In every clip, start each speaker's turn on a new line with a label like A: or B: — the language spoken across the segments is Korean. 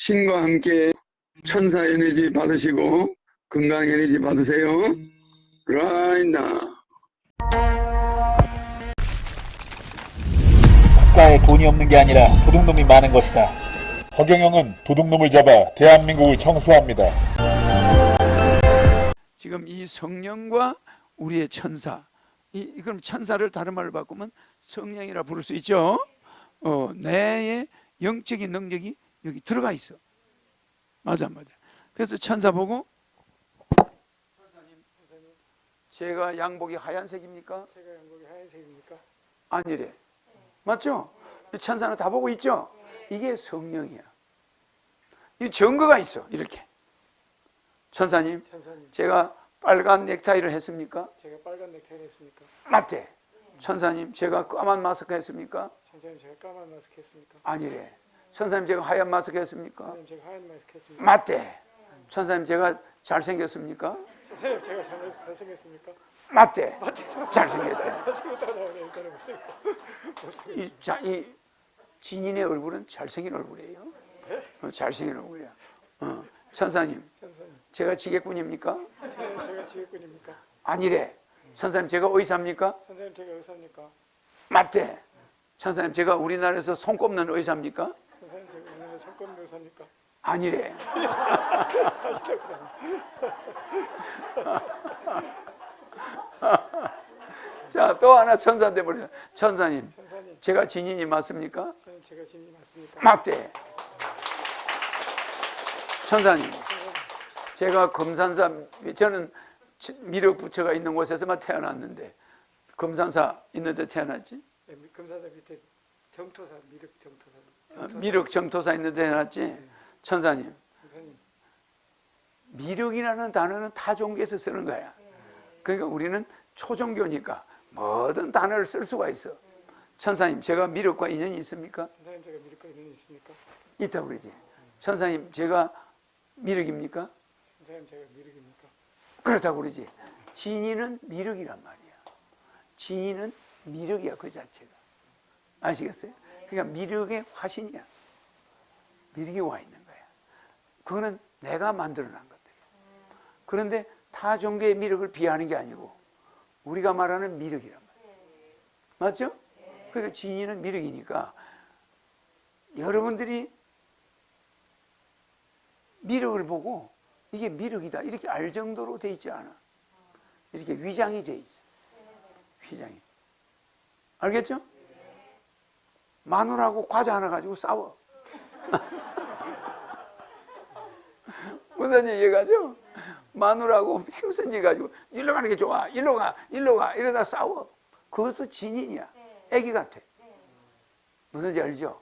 A: 신과 함께 천사 에너지 받으시고 건강 에너지 받으세요. right now.
B: 국가에 돈이 없는 게 아니라 도둑놈이 많은 것이다. 허경영은 도둑놈을 잡아 대한민국을 청소합니다.
C: 지금 이 성령과 우리의 천사, 이, 이 그럼 천사를 다른 말로 바꾸면 성령이라 부를 수 있죠. 어, 내의 영적인 능력이 여기 들어가 있어. 맞아, 맞아. 그래서 천사 보고 제가 양복이 하얀색입니까?
D: 제가 양복이 하얀색입니까?
C: 아니래. 맞죠? 이 천사는 다 보고 있죠? 이게 성령이야. 이 증거가 있어. 이렇게. 천사님,
D: 천사님,
C: 제가 빨간 넥타이를 했습니까?
D: 제가 빨간 넥타이를 했습니까?
C: 맞대. 천사님, 제가 까만 마스크 했습니까?
D: 천사님, 제가 까만 마스크 했습니까?
C: 아니래. 천사님, 제가 하얀 마스크 했습니까?
D: 천사님, 제가 하얀 마스크 했습니까?
C: 맞대. 천사님, 제가 잘생겼습니까?
D: 천사님, 제가 잘, 잘생겼습니까?
C: 맞대. 잘생겼대.
D: 잘생겼다 나오네, 일단은 못생겼다.
C: 이, 자, 이 진인의 얼굴은 잘생긴 얼굴이에요. 어, 잘생긴 얼굴이야. 어. 천사님,
D: 천사님,
C: 제가?
D: 천사님, 제가 지휘꾼입니까?
C: 아니래. 천사님, 제가 의사입니까?
D: 천사님, 제가 의사입니까?
C: 맞대. 천사님, 제가 우리나라에서 손 꼽는 의사입니까?
D: 정권 의사입니까?
C: 아니래. 자, 또 하나 천사 돼버려. 천사님,
D: 천사님,
C: 제가 진인이 맞습니까?
D: 제가 진이 맞습니까?
C: 맞대. 천사님, 제가 검산사, 저는 미륵 부처가 있는 곳에서만 태어났는데, 검산사 있는데 태어났지?
D: 네, 미- 금사자 밑에 정토사, 미륵 정토사.
C: 어, 미륵 정토사 있는데 태어났지? 천사님, 미륵이라는 단어는 타 종교에서 쓰는 거야. 그러니까 우리는 초종교니까 모든 단어를 쓸 수가 있어. 천사님, 제가 미륵과 인연이 있습니까?
D: 천사님, 제가 미륵과 인연이 있습니까?
C: 있다고 그러지. 천사님, 제가 미륵입니까?
D: 천사님, 제가 미륵입니까?
C: 그렇다고 그러지. 진이는 미륵이란 말이야. 진이는 미륵이야, 그 자체가. 아시겠어요? 그러니까 미륵의 화신이야. 미륵이 와 있는 거야. 그거는 내가 만들어 난 것들이야. 그런데 타 종교의 미륵을 비하하는 게 아니고 우리가 말하는 미륵이란 말이야. 맞죠? 그러니까 진이는 미륵이니까 여러분들이 미륵을 보고 이게 미륵이다 이렇게 알 정도로 돼 있지 않아. 이렇게 위장이 돼 있어. 위장이. 알겠죠? 마누라하고 과자 하나 가지고 싸워. 무슨 이해가죠? 마누라하고 행선지 가지고 일로 가는 게 좋아. 일로 가. 일로 가. 이러다 싸워. 그것도 진인이야. 애기 같아. 무슨 지 알죠?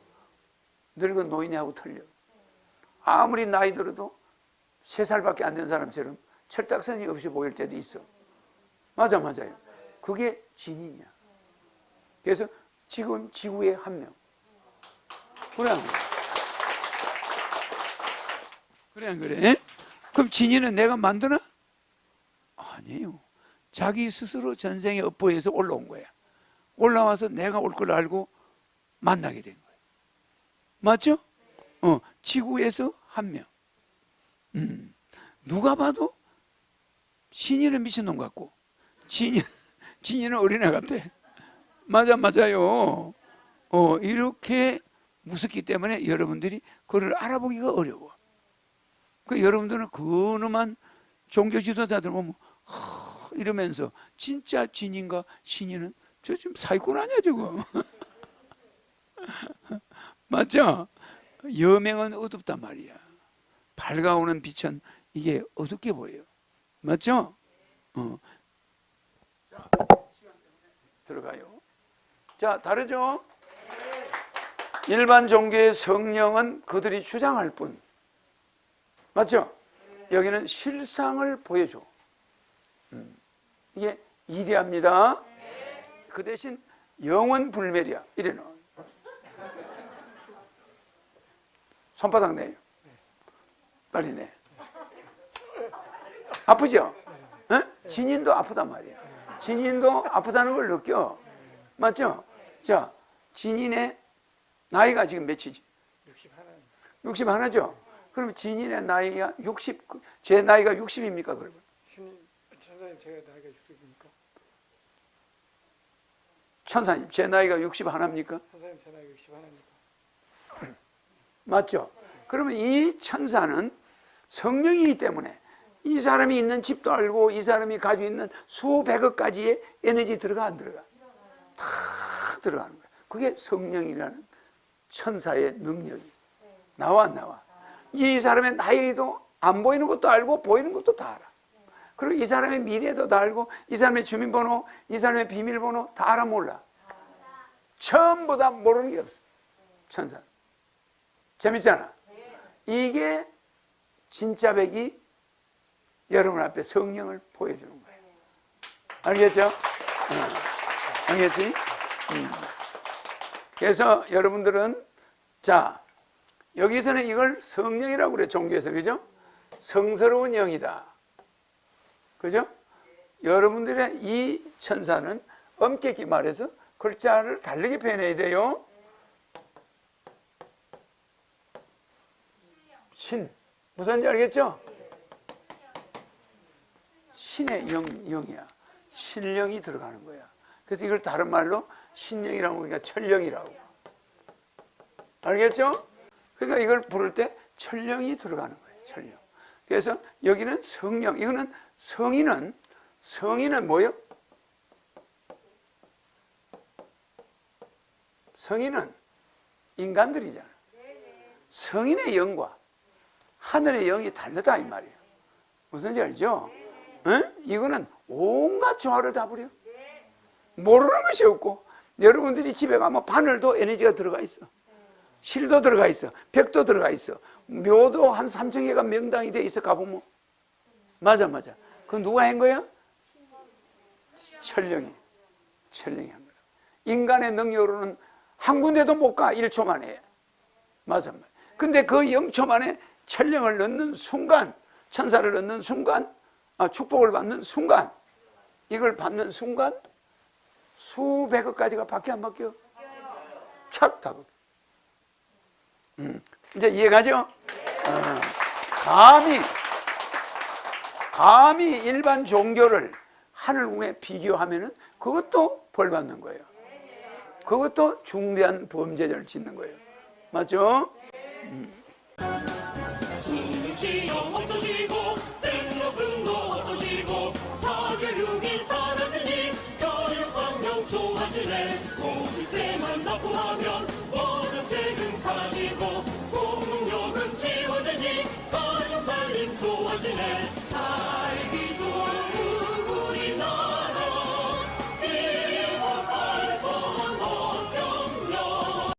C: 늙은 노인하고 틀려. 아무리 나이 들어도 세 살밖에 안 된 사람처럼 철딱선이 없이 보일 때도 있어. 맞아, 맞아요. 그게 진인이야. 그래서 지금 지구에 한 명. 그래, 안 그래? 그래, 안 그래? 그럼 진인은 내가 만드나? 아니에요. 자기 스스로 전생에 업보해서 올라온 거야. 올라와서 내가 올 걸 알고 만나게 된 거야. 맞죠? 어, 지구에서 한 명. 음, 누가 봐도 신이는 미친놈 같고, 진이, 진이는 어린애 같아. 맞아, 맞아요. 어, 이렇게 무섭기 때문에 여러분들이 그를 알아보기가 어려워. 그 여러분들은 근엄한 종교 지도자들 보면, 하, 이러면서 진짜 진인가 신이는 저 지금 사기꾼 아니야, 저거. 맞죠? 여명은 어둡단 말이야. 밝아오는 빛은 이게 어둡게 보여요. 맞죠? 어. 자, 시간 때문에 들어가요. 자, 다르죠? 일반 종교의 성령은 그들이 주장할 뿐. 맞죠? 여기는 실상을 보여줘. 음. 이게 이대합니다. 그 대신 영원 불멸이야. 이래 놓 손바닥 내요. 빨리 내. 아프죠? 어? 진인도 아프단 말이야. 진인도 아프다는 걸 느껴. 맞죠? 자, 진인의 나이가 지금 몇이지?
D: 61.
C: 60 하나죠? 그럼 진인의 나이가 60, 제 나이가 60입니까 그러면?
D: 천사님 제가 나이가 있으십니까?
C: 천사님 제 나이가 60 하나입니까?
D: 천사님 제 나이가 60 하나입니까?
C: 맞죠? 그러면 이 천사는 성령이기 때문에 이 사람이 있는 집도 알고 이 사람이 가지고 있는 수백억 가지의 에너지 들어가 안 들어가? 다 들어가는 거야. 그게 성령이라는 천사의 능력이 나와 안 나와? 이 사람의 나이도 안 보이는 것도 알고 보이는 것도 다 알아. 그리고 이 사람의 미래도 다 알고 이 사람의 주민번호, 이 사람의 비밀번호 다 알아 몰라. 전부 다 모르는 게 없어. 천사. 재밌잖아. 이게 진짜 백이 여러분 앞에 성령을 보여주는 거예요. 알겠죠? 어. 알겠지? 음. 그래서 여러분들은 자 여기서는 이걸 성령이라고 그래 종교에서 그죠? 성스러운 영이다. 그죠? 여러분들의 이 천사는 엄격히 말해서 글자를 다르게 표현해야 돼요. 신 무슨지 알겠죠? 신의 영, 영이야. 신령이 들어가는 거야. 그래서 이걸 다른 말로 신령이라고 우리가 천령이라고. 알겠죠? 그러니까 이걸 부를 때 천령이 들어가는 거예요. 천령. 그래서 여기는 성령. 이거는 성인은 성인은 뭐요? 성인은 인간들이잖아. 성인의 영과 하늘의 영이 다르다 이 말이에요. 무슨 지 알죠? 응? 이거는 온갖 조화를 다 부려. 모르는 것이 없고 여러분들이 집에 가면 바늘도 에너지가 들어가 있어. 실도 들어가 있어. 벽도 들어가 있어. 묘도 한 3천 개가 명당이 돼 있어 가보면. 맞아 맞아. 그건 누가 한 거야? 천령이. 천령이 한 거야. 인간의 능력으로는 한 군데도 못 가. 1초 만에. 맞아 맞아. 근데 그 0초 만에 천령을 넣는 순간, 천사를 넣는 순간, 아, 축복을 받는 순간, 이걸 받는 순간 수백억 가지가 밖에 안 바뀌어. 착다 바뀌어. 음, 이제 이해가죠? 어, 감히, 감히 일반 종교를 하늘궁에 비교하면은 그것도 벌 받는 거예요. 그것도 중대한 범죄를 짓는 거예요. 맞죠?
E: 수